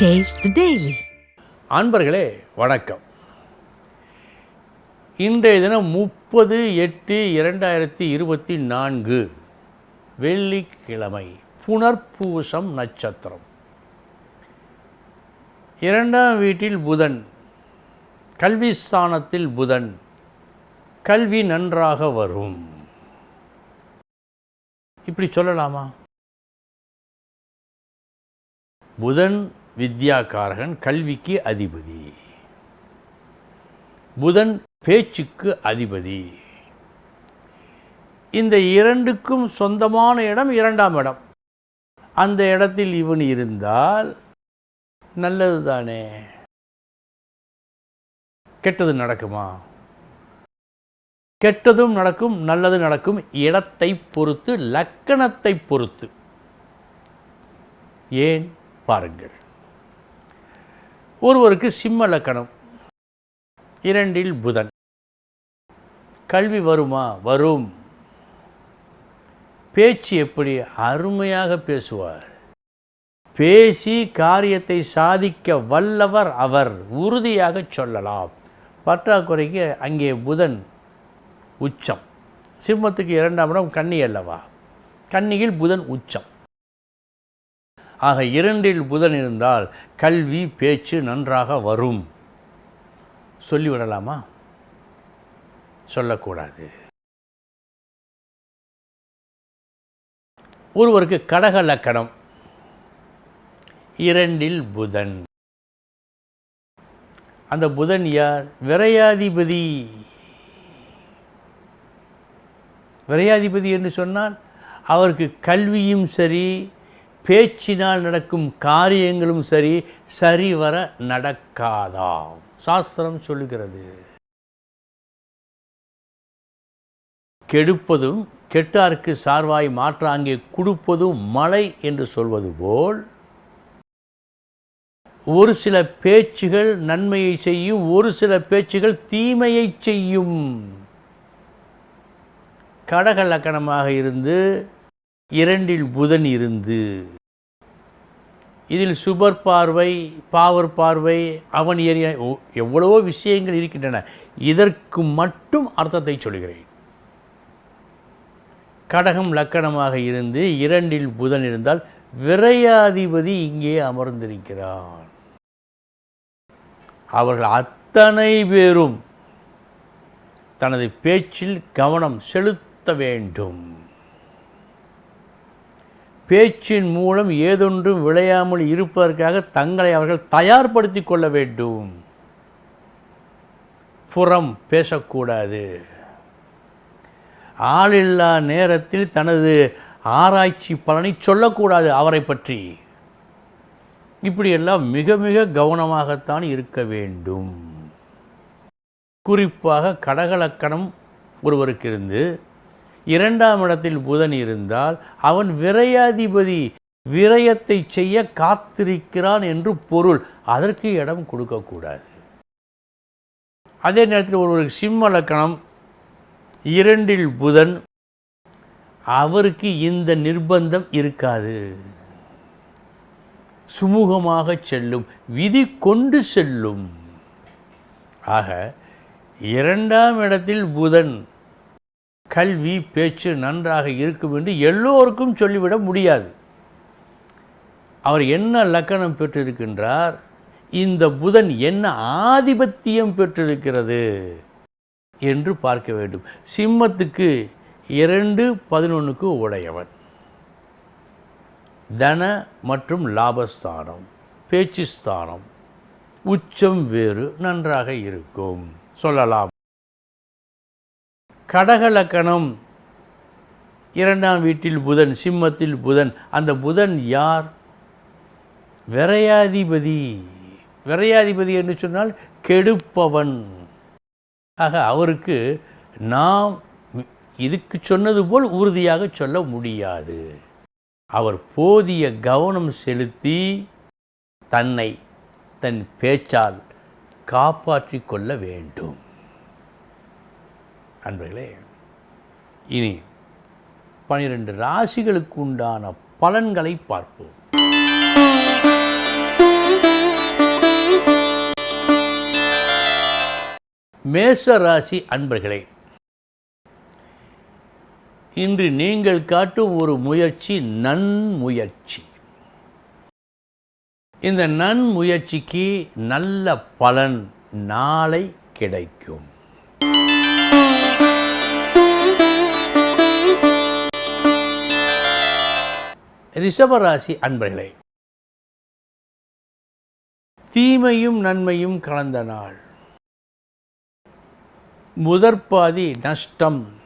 Taste அன்பர்களே வணக்கம். இன்றைய தினம் முப்பது எட்டு இரண்டாயிரத்தி இருபத்தி நான்கு வெள்ளிக்கிழமை புனர்பூசம் நட்சத்திரம். இரண்டாம் வீட்டில் புதன் கல்வி ஸ்தானத்தில் புதன் கல்வி நன்றாக வரும். இப்படி சொல்லலாமா? புதன் வித்யாகாரகன் கல்விக்கு அதிபதி. புதன் பேச்சுக்கு அதிபதி. இந்த இரண்டுக்கும் சொந்தமான இடம் இரண்டாம் இடம். அந்த இடத்தில் இவன் இருந்தால் நல்லது தானே கெட்டது நடக்குமா? கெட்டதும் நடக்கும் நல்லது நடக்கும் இடத்தை பொறுத்து லக்கணத்தை பொறுத்து. ஏன்? பாருங்கள். ஒருவருக்கு சிம்ம லக்கணம். இரண்டில் புதன். கல்வி வருமா? வரும். பேச்சு எப்படி? அருமையாக பேசுவார். பேசி காரியத்தை சாதிக்க வல்லவர் அவர். உறுதியாக சொல்லலாம். பற்றாக்குறைக்கு அங்கே புதன் உச்சம். சிம்மத்துக்கு இரண்டாம் இடம் கன்னி அல்லவா? கன்னியில் புதன் உச்சம். ஆக இரண்டில் புதன் இருந்தால் கல்வி பேச்சு நன்றாக வரும். சொல்லிவிடலாமா? சொல்லக்கூடாது. ஒருவருக்கு கடக லக்கணம். இரண்டில் புதன். அந்த புதன் யார்? விரையாதிபதி. விரையாதிபதி என்று சொன்னால் அவருக்கு கல்வியும் சரி பேச்சினால் நடக்கும் காரியங்களும் சரி சரிவர நடக்காதாம். சாஸ்திரம் சொல்லுகிறது. கெடுப்பதும் கெட்டார்க்கு சார்வாய் மாற்றாங்கே கொடுப்பதும் மழை என்று சொல்வது போல் ஒரு சில பேச்சுகள் நன்மையை செய்யும் ஒரு சில பேச்சுகள் தீமையை செய்யும். கடக லக்கணமாக இருந்து இரண்டில் புதன் இருந்து. இதில் சுபர் பார்வை பாவர் பார்வை அவன் ஏறிய எவ்வளவோ விஷயங்கள் இருக்கின்றன. இதற்கு மட்டும் அர்த்தத்தை சொல்கிறேன். கடகம் லக்கணமாக இருந்து இரண்டில் புதன் இருந்தால் விரையாதிபதி இங்கே அமர்ந்திருக்கிறான். அவர்கள் அத்தனை பேரும் தனது பேச்சில் கவனம் செலுத்த வேண்டும். பேச்சின் மூலம் ஏதொன்றும் விளையாமல் இருப்பதற்காக தங்களை அவர்கள் தயார்படுத்திக் கொள்ள வேண்டும். புறம் பேசக்கூடாது. ஆளில்லா நேரத்தில் தனது ஆராய்ச்சி பலனை சொல்லக்கூடாது அவரை பற்றி. இப்படியெல்லாம் மிக மிக கவனமாகத்தான் இருக்க வேண்டும். குறிப்பாக கடகலக்கணம் ஒருவருக்கு இருந்து இரண்டாம் இடத்தில் புதன் இருந்தால் அவன் விரையாதிபதி விரயத்தை செய்ய காத்திருக்கிறான் என்று பொருள். அதற்கு இடம் கொடுக்கக்கூடாது. அதே நேரத்தில் ஒருவருக்கு சிம்ம லக்கணம் இரண்டில் புதன். அவருக்கு இந்த நிர்பந்தம் இருக்காது. சுமூகமாக செல்லும் விதி கொண்டு செல்லும். ஆக இரண்டாம் இடத்தில் புதன் கல்வி பேச்சு நன்றாக இருக்கும் என்று எல்லோருக்கும் சொல்லிவிட முடியாது. அவர் என்ன லக்கணம் பெற்றிருக்கின்றார்? இந்த புதன் என்ன ஆதிபத்தியம் பெற்றிருக்கிறது என்று பார்க்க வேண்டும். சிம்மத்துக்கு இரண்டு பதினொன்றுக்கு உடையவன். தன மற்றும் லாபஸ்தானம் பேச்சு ஸ்தானம் உச்சம் வேறு நன்றாக இருக்கும். சொல்லலாம். கடகலக்கணம். இரண்டாம் வீட்டில் புதன் சிம்மத்தில் புதன். அந்த புதன் யார்? விரையாதிபதி. விரையாதிபதி என்று சொன்னால் கெடுப்பவன். ஆக அவருக்கு நாம் இதுக்கு சொன்னது போல் உறுதியாக சொல்ல முடியாது. அவர் போதிய கவனம் செலுத்தி தன்னை தன் பேச்சால் காப்பாற்றிக் கொள்ள வேண்டும். அன்பர்களே இனி பனிரெண்டு ராசிகளுக்கு உண்டான பலன்களை பார்ப்போம். மேச ராசி அன்பர்களே இன்று நீங்கள் காட்டும் ஒரு முயற்சி நன்முயற்சி. இந்த நன்முயற்சிக்கு நல்ல பலன் நாளை கிடைக்கும். ரிஷபராசி அன்பர்களே தீமையும் நன்மையும் கலந்த நாள். முதற்பாதி நஷ்டம்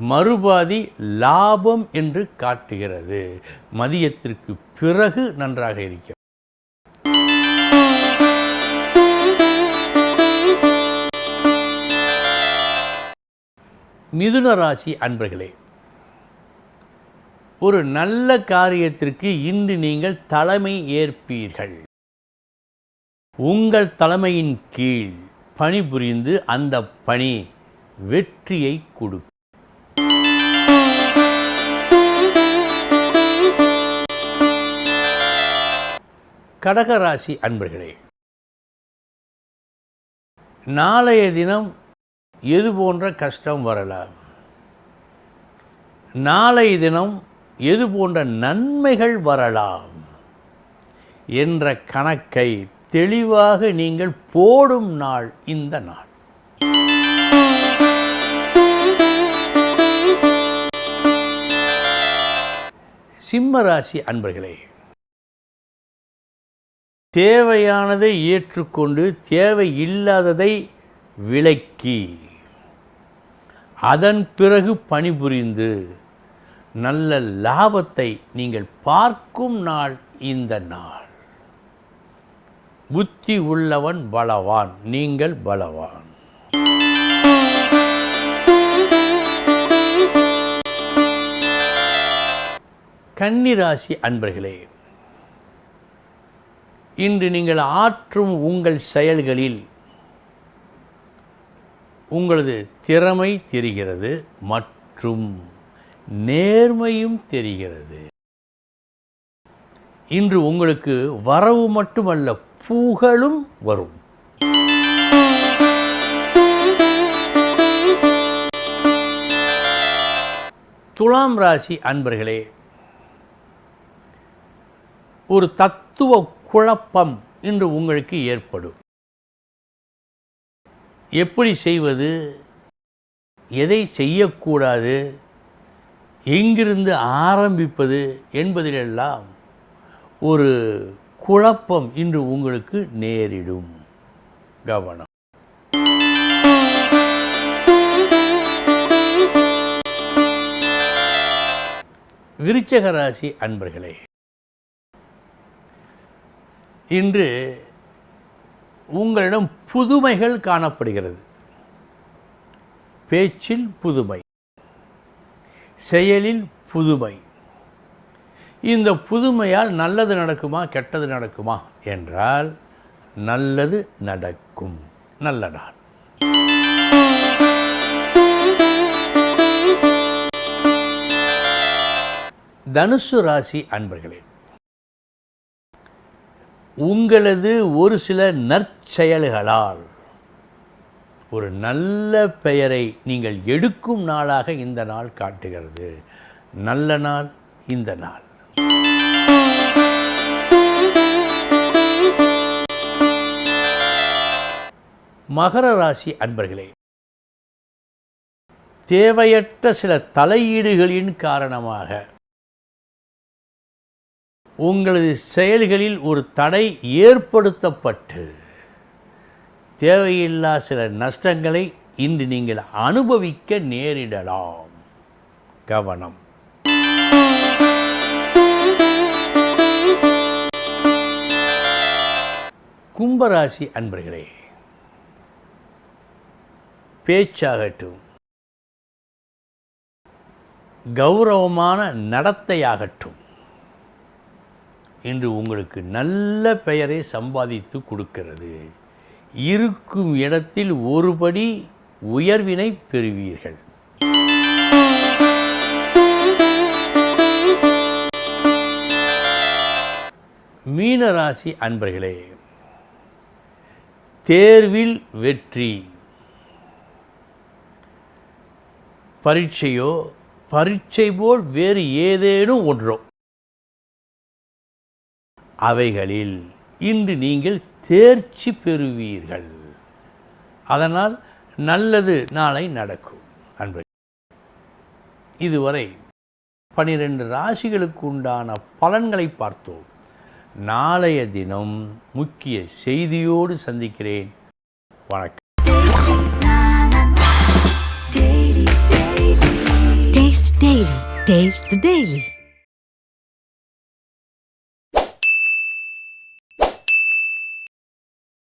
மறுபாதி லாபம் என்று காட்டுகிறது. மதியத்திற்கு பிறகு நன்றாக இருக்கிறது. மிதுன ராசி அன்பர்களே ஒரு நல்ல காரியத்திற்கு இன்று நீங்கள் தலைமை ஏற்பீர்கள். உங்கள் தலைமையின் கீழ் பணிபுரிந்து அந்த பணி வெற்றியை கொடுக்கும். கடகராசி அன்பர்களே நாளைய தினம் எது போன்ற கஷ்டம் வரலாம்? நாளைய தினம் எது போன்ற நன்மைகள் வரலாம் என்ற கணக்கை தெளிவாக நீங்கள் போடும் நாள் இந்த நாள். சிம்மராசி அன்பர்களே தேவையானதை ஏற்றுக்கொண்டு தேவை இல்லாததை விலக்கி அதன் பிறகு பணிபுரிந்து நல்ல லாபத்தை நீங்கள் பார்க்கும் நாள் இந்த நாள். புத்தி உள்ளவன் பலவான் நீங்கள் பலவான். கன்னிராசி அன்பர்களே இன்று நீங்கள் ஆற்றும் உங்கள் செயல்களில் உங்களது திறமை தெரிகிறது மற்றும் நேர்மையும் தெரிகிறது. இன்று உங்களுக்கு வரவு மட்டுமல்ல புகழும் வரும். துலாம் ராசி அன்பர்களே ஒரு தத்துவ குழப்பம் இன்று உங்களுக்கு ஏற்படும். எப்படி செய்வது எதை செய்யக்கூடாது எங்கிருந்து ஆரம்பிப்பது என்பதிலெல்லாம் ஒரு குழப்பம் இன்று உங்களுக்கு நேரிடும். கவனம். விருச்சக ராசி அன்பர்களே இன்று உங்களிடம் புதுமைகள் காணப்படுகிறது. பேச்சில் புதுமை. செயலில் புதுமை. இந்த புதுமையால் நல்லது நடக்குமா கெட்டது நடக்குமா? என்றால் நல்லது நடக்கும். நல்ல நாள். தனுசு ராசி அன்பர்களே உங்களது ஒரு சில நற்செயல்களால் ஒரு நல்ல பெயரை நீங்கள் எடுக்கும் நாளாக இந்த நாள் காட்டுகிறது. நல்ல நாள் இந்த நாள். மகர ராசி அன்பர்களே தேவையற்ற சில தலையீடுகளின் காரணமாக உங்களது செயல்களில் ஒரு தடை ஏற்படுத்தப்பட்டு தேவையில்லா சில நஷ்டங்களை இன்று நீங்கள் அனுபவிக்க நேரிடலாம். கவனம். கும்பராசி அன்பர்களே பேச்சாகட்டும் கௌரவமான நடத்தையாகட்டும் இன்று உங்களுக்கு நல்ல பெயரை சம்பாதித்து கொடுக்கிறது. இருக்கும் இடத்தில் ஒருபடி உயர்வினை பெறுவீர்கள். மீனராசி அன்பர்களே தேர்வில் வெற்றி. பரீட்சையோ பரீட்சை போல் வேறு ஏதேனும் ஒன்றோ. அவைகளில் இன்று நீங்கள் தேர்ச்சி பெறுவீர்கள். அதனால் நல்லது நாளை நடக்கும். அன்பு. இதுவரை பனிரெண்டு ராசிகளுக்கு உண்டான பலன்களை பார்த்தோம். நாளைய தினம் முக்கிய செய்தியோடு சந்திக்கிறேன். வணக்கம். Taste the Daily.